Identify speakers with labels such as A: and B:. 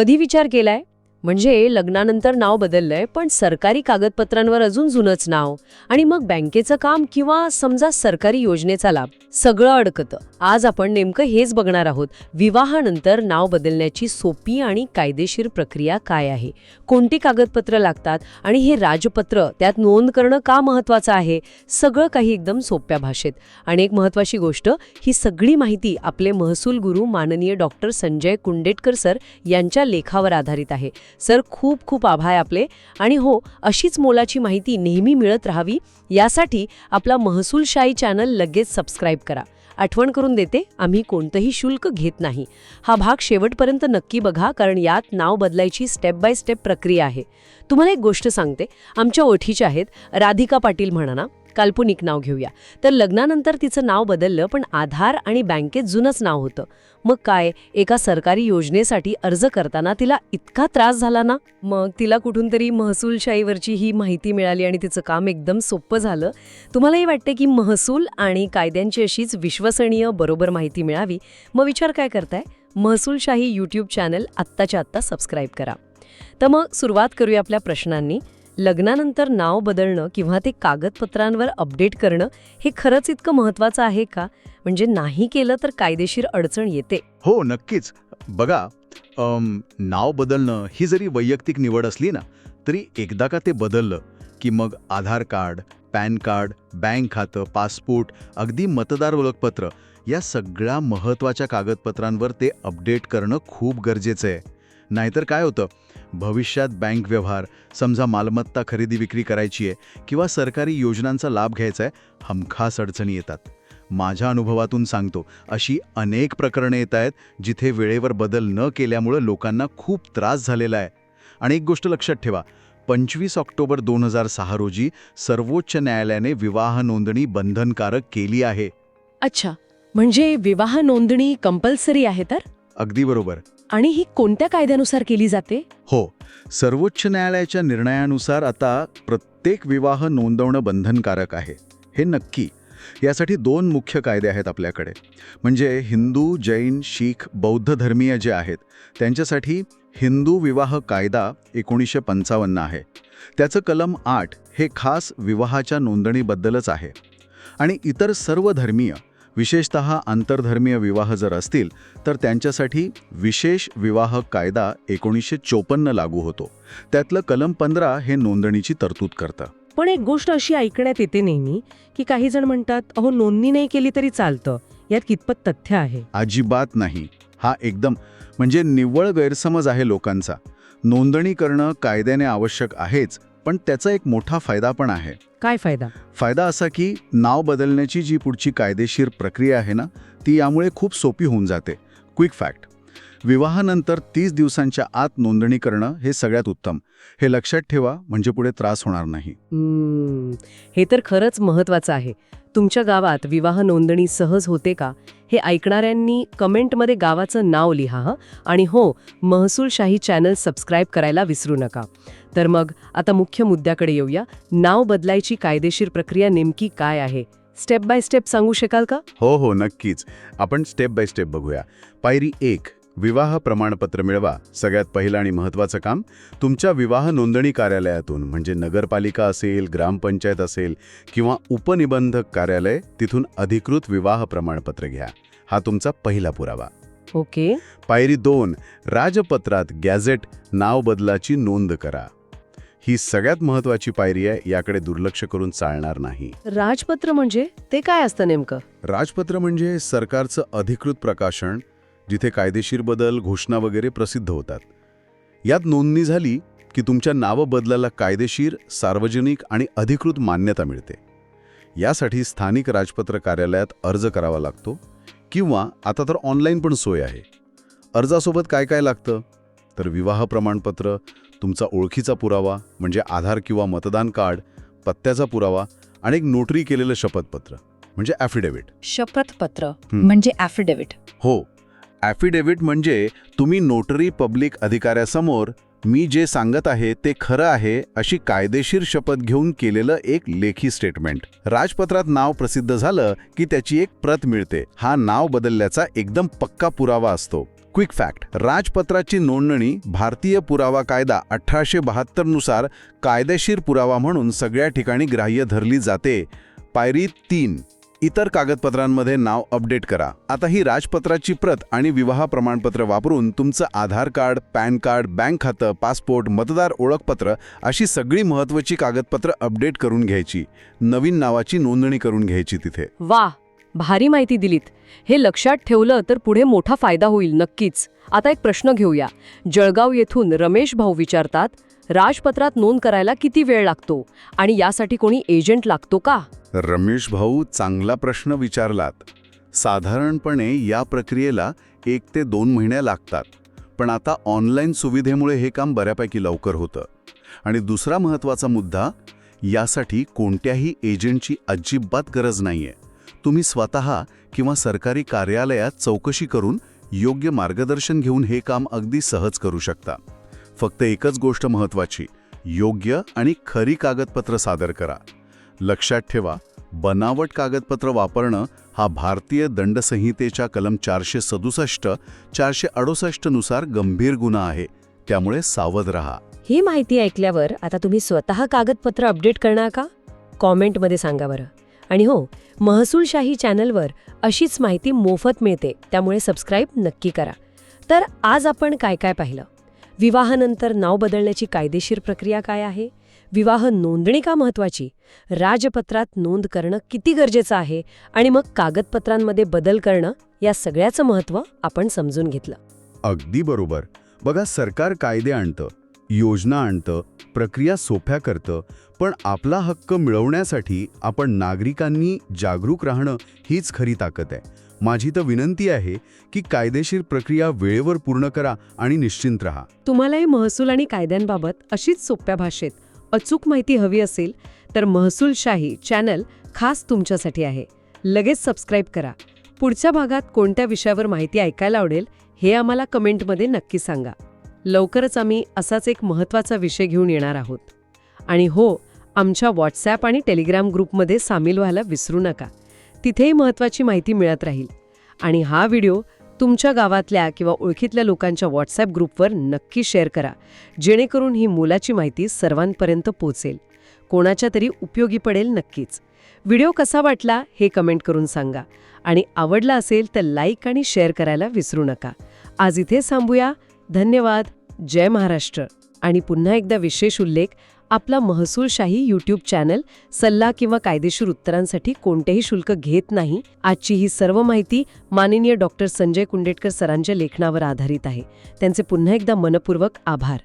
A: कधी विचार केलाय? म्हणजे लग्नानंतर नाव बदललंय पण सरकारी कागदपत्रांवर अजून जुनंच नाव. आणि मग बँकेचं काम किंवा समजा सरकारी योजनेचा लाभ सगळं अडकतं. आज आपण नेमकं हेच बघणार आहोत. विवाहानंतर नाव बदलण्याची सोपी आणि कायदेशीर प्रक्रिया काय आहे? कोणती कागदपत्र लागतात? आणि हे राजपत्र त्यात नोंद करणं का महत्वाचं आहे? सगळं काही एकदम सोप्या भाषेत. आणि एक महत्वाची गोष्ट ही सगळी माहिती आपले महसूल गुरु माननीय डॉक्टर संजय कुंडेटकर सर यांच्या लेखावर आधारित आहे. सर खूप खूप आभार आपले. आणि हो अशीच मोलाची माहिती नेहमी मिळत राहावी यासाठी आपला महसूलशाही चॅनल लगेच सबस्क्राईब करा. आठवण करून देते आम्ही कोणतंही शुल्क घेत नाही. हा भाग शेवटपर्यंत नक्की बघा कारण यात नाव बदलायची स्टेप बाय स्टेप प्रक्रिया आहे. तुम्हाला एक गोष्ट सांगते आमच्या ओळखीच्या आहेत राधिका पाटील म्हणा ना काल्पनिक नाव घेऊया. तर लग्नानंतर तिचं नाव बदललं पण आधार आणि बँकेत जुनंच नाव होतं. मग काय? एका सरकारी योजनेसाठी अर्ज करताना तिला इतका त्रास झाला ना? मग तिला कुठून तरी महसूलशाहीवरची ही माहिती मिळाली आणि तिचं काम एकदम सोपं झालं. तुम्हालाही वाटते की महसूल आणि कायद्यांची अशीच विश्वसनीय बरोबर माहिती मिळावी? मग विचार काय करताय? महसूलशाही यूट्यूब चॅनल आत्ताच्या आत्ता सबस्क्राईब करा. तर मग सुरुवात करूया आपल्या प्रश्नांनी. लग्नानंतर नाव बदलणं किंवा ते कागदपत्रांवर अपडेट करणं हे खरंच इतकं महत्त्वाचं आहे का? म्हणजे नाही केलं तर कायदेशीर अडचण येते.
B: हो नक्कीच. बघा नाव बदलणं ही जरी वैयक्तिक निवड असली ना तरी एकदा का ते बदललं की मग Aadhaar card PAN card bank खातं पासपोर्ट अगदी मतदार ओळखपत्र या सगळ्या महत्त्वाच्या कागदपत्रांवर ते अपडेट करणं खूप गरजेचं आहे. नाहीतर काय होतं? भविष्यात बँक व्यवहार समजा मालमत्ता खरेदी विक्री करायची आहे किंवा सरकारी योजनांचा लाभ घ्यायचा आहे हमखास अडचणी येतात. माझ्या अनुभवातून सांगतो अशी अनेक प्रकरणे येत आहेत जिथे वेळेवर बदल न केल्यामुळं लोकांना खूप त्रास झालेला आहे. आणि एक गोष्ट लक्षात ठेवा पंचवीस ऑक्टोबर दोन हजार सहा रोजी सर्वोच्च न्यायालयाने विवाह नोंदणी बंधनकारक केली आहे.
A: अच्छा म्हणजे विवाह नोंदणी कंपल्सरी आहे तर?
B: अगदी बरोबर.
A: आणि ही कोणत्या कायद्यानुसार केली जाते?
B: हो. सर्वोच्च न्यायालयाच्या निर्णयानुसार आता प्रत्येक विवाह नोंदवणं बंधनकारक आहे. हे नक्की. यासाठी दोन मुख्य कायदे आहेत आपल्याकडे. म्हणजे हिंदू जैन शीख बौद्ध धर्मीय जे आहेत त्यांच्यासाठी हिंदू विवाह कायदा एकोणीसशे पंचावन्न आहे. त्याचं कलम आठ हे खास विवाहाच्या नोंदणीबद्दलच आहे. आणि इतर सर्व धर्मीय विशेषत आंतरधर्मीय विवाह जर असतील तर त्यांच्यासाठी विशेष विवाह कायदा एकोणीसशे चोपन्न लागू होतो. त्यातलं कलम पंधरा हे नोंदणीची तरतूद करतं.
C: पण एक गोष्ट अशी ऐकण्यात येते नेहमी की काही जण म्हणतात अहो नोंदणी नाही केली तरी चालतं. यात कितपत तथ्य आहे?
B: अजिबात नाही. हा एकदम म्हणजे निव्वळ गैरसमज आहे लोकांचा. नोंदणी करणं कायद्याने आवश्यक आहेच पण त्याचा एक मोठा फायदा पण आहे.
C: काय फायदा?
B: फायदा असा की नाव बदलण्याची जी पुढची कायदेशीर प्रक्रिया आहे ना ती यामुळे खूप सोपी होऊन जाते. क्विक फॅक्ट विवाहानंतर तीस दिवसांच्या आत नोंदणी करणं हे सगळ्यात उत्तम. हे लक्षात ठेवा म्हणजे पुढे त्रास होणार नाही.
A: हे तर खरंच महत्वाचं आहे. तुमच्या गावात विवाह नोंदणी सहज होते का? हे ऐकणाऱ्यांनी कमेंटमध्ये गावाचं नाव लिहा हं? आणि हो महसूलशाही चॅनल सबस्क्राईब करायला विसरू नका. तर मग आता मुख्य मुद्द्याकडे येऊया. नाव बदलायची कायदेशीर प्रक्रिया नेमकी काय आहे? स्टेप बाय स्टेप सांगू शकाल का?
B: हो हो नक्कीच. आपण स्टेप बाय स्टेप बघूया. पायरी एक विवाह प्रमाणपत्र मिळवा. सगळ्यात पहिलं आणि महत्त्वाचं काम तुमच्या विवाह नोंदणी कार्यालयातून म्हणजे नगरपालिका असेल ग्रामपंचायत असेल किंवा उपनिबंधक कार्यालय तिथून अधिकृत विवाह प्रमाणपत्र घ्या. हा तुमचा पहिला पुरावा.
A: ओके.
B: पायरी दोन राजपत्रात गॅझेट नाव बदलाची नोंद करा. ही सगळ्यात महत्त्वाची पायरी आहे याकडे दुर्लक्ष करून चालणार नाही.
A: राजपत्र म्हणजे ते काय असतं नेमकं?
B: राजपत्र म्हणजे सरकारचं अधिकृत प्रकाशन जिथे कायदेशीर बदल घोषणा वगैरे प्रसिद्ध होतात. यात नोंदणी झाली की तुमच्या नाव बदलाला कायदेशीर सार्वजनिक आणि अधिकृत मान्यता मिळते. यासाठी स्थानिक राजपत्र कार्यालयात अर्ज करावा लागतो किंवा आता तर ऑनलाईन पण सोय आहे. अर्जासोबत काय काय लागतं? तर विवाह प्रमाणपत्र तुमचा ओळखीचा पुरावा म्हणजे आधार किंवा मतदान कार्ड पत्त्याचा पुरावा आणि एक नोटरी केलेलं शपथपत्र म्हणजे ॲफिडेव्हिट
D: शपथपत्र. म्हणजे ॲफिडेव्हिट
B: हो. ॲफिडेव्हिट म्हणजे तुम्ही नोटरी पब्लिक अधिकाऱ्यासमोर मी जे सांगत आहे ते खरं आहे अशी कायदेशीर शपथ घेऊन केलेलं एक लेखी स्टेटमेंट राजपत्रात नाव प्रसिद्ध झालं की त्याची एक प्रत मिळते. हा नाव बदलल्याचा एकदम पक्का पुरावा असतो. क्विक फॅक्ट राजपत्राची नोंदणी भारतीय पुरावा कायदा अठराशे बहात्तरनुसार कायदेशीर पुरावा म्हणून सगळ्या ठिकाणी ग्राह्य धरली जाते. पायरी तीन इतर कागदपत्रांमध्ये नाव अपडेट करा. आता ही राजपत्राची प्रत आणि विवाह प्रमाणपत्र वापरून तुमचं Aadhaar card PAN card bank खातं पासपोर्ट मतदार ओळखपत्र अशी सगळी महत्त्वाची कागदपत्र अपडेट करून घ्यायची. नवीन नावाची नोंदणी करून घ्यायची तिथे.
A: वा भारी माहिती दिलीत. हे लक्षात ठेवलं तर पुढे मोठा फायदा होईल नक्कीच. आता एक प्रश्न घेऊया. जळगाव येथून रमेश भाऊ विचारतात राजपत्रात नोंद करायला किती वेळ लागतो? आणि यासाठी कोणी एजंट लागतो का?
B: रमेश भाऊ चांगला प्रश्न विचारलात. साधारणपणे या प्रक्रियेला एक ते दोन महिने लागतात. पण आता ऑनलाईन सुविधेमुळे हे काम बऱ्यापैकी लवकर होतं. आणि दुसरा महत्त्वाचा मुद्दा यासाठी कोणत्याही एजंटची अजिबात गरज नाहीये. तुम्ही स्वतः किंवा सरकारी कार्यालयात चौकशी करून योग्य मार्गदर्शन घेऊन हे काम अगदी सहज करू शकता. फक्त एकच गोष्ट महत्त्वाची योग्य आणि खरी कागदपत्र सादर करा. लक्षात ठेवा बनावट कागदपत्र वापरणं हा भारतीय दंडसंहितेच्या कलम चारशे सदुसष्ट चारशे अडुसष्टनुसार गंभीर गुन्हा आहे. त्यामुळे सावध रहा.
A: ही माहिती ऐकल्यावर आता तुम्ही स्वतः कागदपत्र अपडेट करणार का? कॉमेंटमध्ये सांगा बरं. आणि हो महसूलशाही चॅनलवर अशीच माहिती मोफत मिळते त्यामुळे सबस्क्राईब नक्की करा. तर आज आपण काय काय पाहिलं? विवाहानंतर नाव बदलण्याची कायदेशीर प्रक्रिया काय आहे? विवाह नोंदणी का महत्वाची राजपत्रात नोंद करणं किती गरजेचं आहे? आणि मग कागदपत्रांमध्ये बदल करणं या सगळ्याचं महत्त्व आपण समजून घेतलं.
E: अगदी बरोबर. बघा सरकार कायदे आणतं योजना आणतं प्रक्रिया सोप्या करतं पण आपला हक्क मिळवण्यासाठी आपण नागरिकांनी जागरूक राहणं हीच खरी ताकद आहे. माझी तर विनंती आहे की कायदेशीर प्रक्रिया वेळेवर पूर्ण करा आणि निश्चिंत राहा.
A: तुम्हालाही महसूल आणि कायद्यांबाबत अशीच सोप्या भाषेत अचूक माहिती हवी असेल तर महसूलशाही चॅनल खास तुमच्यासाठी आहे. लगेच सबस्क्राईब करा. पुढच्या भागात कोणत्या विषयावर माहिती ऐकायला आवडेल हे आम्हाला कमेंटमध्ये नक्की सांगा. लवकरच आम्ही असाच एक महत्त्वाचा विषय घेऊन येणार आहोत. आणि हो आमच्या व्हॉट्सॲप आणि टेलिग्राम ग्रुपमध्ये सामील व्हायला विसरू नका. तिथेही महत्त्वाची माहिती मिळत राहील. आणि हा व्हिडिओ तुमच्या गावातल्या किंवा ओळखीतल्या लोकांच्या व्हॉट्सॲप ग्रुपवर नक्की शेअर करा जेणेकरून ही मोलाची माहिती सर्वांपर्यंत पोचेल कोणाच्या तरी उपयोगी पडेल नक्कीच. व्हिडिओ कसा वाटला हे कमेंट करून सांगा. आणि आवडला असेल तर लाईक आणि शेअर करायला विसरू नका. आज इथे थांबूया. धन्यवाद. जय महाराष्ट्र. आणि पुन्हा एकदा विशेष उल्लेख आपला महसूलशाही यूट्यूब चॅनल सल्ला किंवा कायदेशीर उत्तरांसाठी कोणतेही शुल्क घेत नाही आजची ही सर्व माहिती माननीय डॉक्टर संजय कुंडेटकर सरांच्या लेखनावर आधारित आहे. त्यांचे पुन्हा एकदा मनपूर्वक आभार.